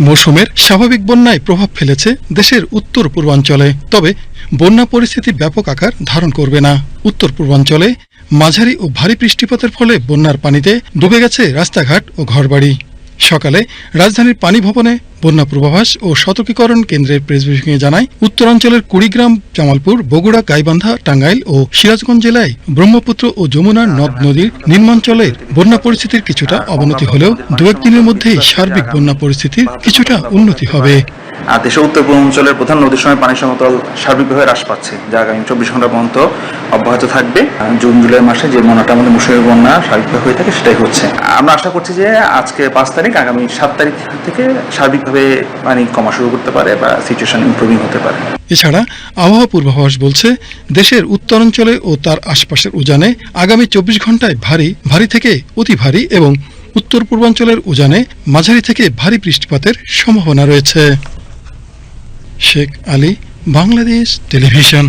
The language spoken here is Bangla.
মৌসুমের স্বাভাবিক বন্যায় প্রভাব ফেলেছে দেশের উত্তর পূর্বাঞ্চলে, তবে বন্যা পরিস্থিতি ব্যাপক আকার ধারণ করবে না। উত্তর পূর্বাঞ্চলে মাঝারি ও ভারী বৃষ্টিপাতের ফলে বন্যার পানিতে ডুবে গেছে রাস্তাঘাট ও ঘরবাড়ি। সকালে রাজধানীর পানি ভবনে বন্যা পূর্বাভাস ও সতর্কীকরণ কেন্দ্রের প্রেস জানায়, উত্তরাঞ্চলের কুড়িগ্রাম, জামালপুর, বগুড়া, গাইবান্ধা, টাঙ্গাইল ও সিরাজগঞ্জ জেলায় ব্রহ্মপুত্র ও যমুনার নদ নদীর নিম্নাঞ্চলের বন্যা পরিস্থিতির কিছুটা অবনতি হলেও দু একদিনের মধ্যেই সার্বিক বন্যা পরিস্থিতির কিছুটা উন্নতি হবে। আর দেশের উত্তর পূর্বাঞ্চলের প্রধান নদীর সময় সমতল সার্বিকভাবে হ্রাস পাচ্ছে যা আগামী চব্বিশ ঘণ্টা পর্যন্ত অব্যাহত থাকবে। জুন জুলাই মাসে যে বন্যাটা আমাদের মৌসুমী বন্যা সার্বিকভাবে হয়ে থাকে সেটাই হচ্ছে। আমরা আশা করছি যে আজকে পাঁচ তারিখ আগামী সাত তারিখ থেকে সার্বিকভাবে পানি কমা শুরু করতে পারে বা সিচুয়েশন ইমপ্রুভিং হতে পারে। এছাড়া আবহাওয়া পূর্বাভাস বলছে দেশের উত্তরাঞ্চলে ও তার আশপাশের উজানে আগামী চব্বিশ ঘন্টায় ভারী ভারী থেকে অতি ভারী এবং উত্তর পূর্বাঞ্চলের উজানে মাঝারি থেকে ভারী বৃষ্টিপাতের সম্ভাবনা রয়েছে। শেখ আলী, বাংলাদেশ টেলিভিশন।